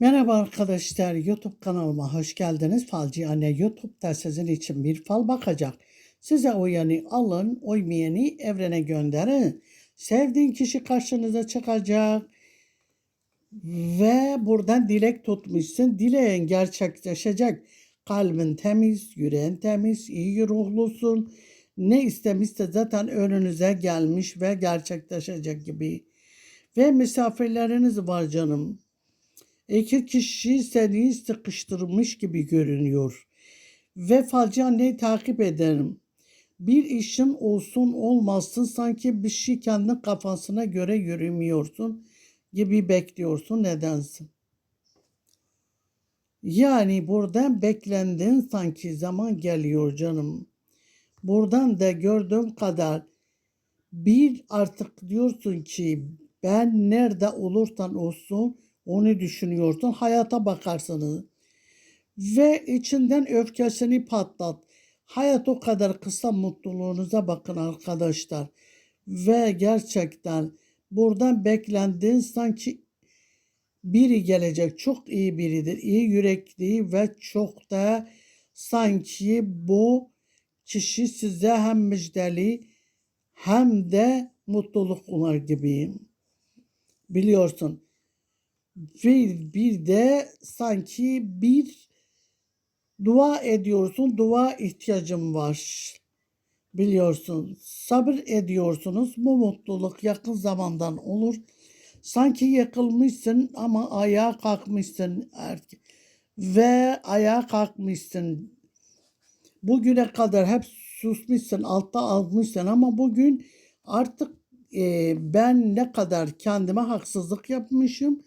Merhaba arkadaşlar, YouTube kanalıma hoş geldiniz. Falcı Anne YouTube'da sizin için bir fal bakacak. Size uyanı alın, uymayanı evrene gönderin. Sevdiğin kişi karşınıza çıkacak. Ve buradan dilek tutmuşsun. Dileğin gerçekleşecek. Kalbin temiz, yüreğin temiz, iyi ruhlusun. Ne istemişse zaten önünüze gelmiş ve gerçekleşecek gibi. Ve misafirleriniz var canım. İki kişi seni sıkıştırmış gibi görünüyor. Ve falcı anneyi takip ederim. Bir işin olsun olmasın sanki bir şey kendi kafasına göre yürümüyorsun gibi bekliyorsun nedensin. Yani buradan beklendiğin sanki zaman geliyor canım. Buradan da gördüğüm kadar bir artık diyorsun ki ben nerede olursan olsun onu düşünüyorsun. Hayata bakarsınız. Ve içinden öfkesini patlat. Hayat o kadar kısa mutluluğunuza bakın arkadaşlar. Ve gerçekten buradan beklendiğin sanki biri gelecek. Çok iyi biridir. iyi yürekli ve çok da sanki bu kişi size hem müjdeli hem de mutluluk ular gibiyim. Biliyorsun. Ve bir de sanki bir dua ediyorsun. Dua ihtiyacım var. Biliyorsun. Sabır ediyorsunuz. Bu mutluluk yakın zamandan olur. Sanki yakılmışsın ama ayağa kalkmışsın. Ve ayağa kalkmışsın. Bugüne kadar hep susmuşsun, altta almışsın ama bugün artık e, ben ne kadar kendime haksızlık yapmışım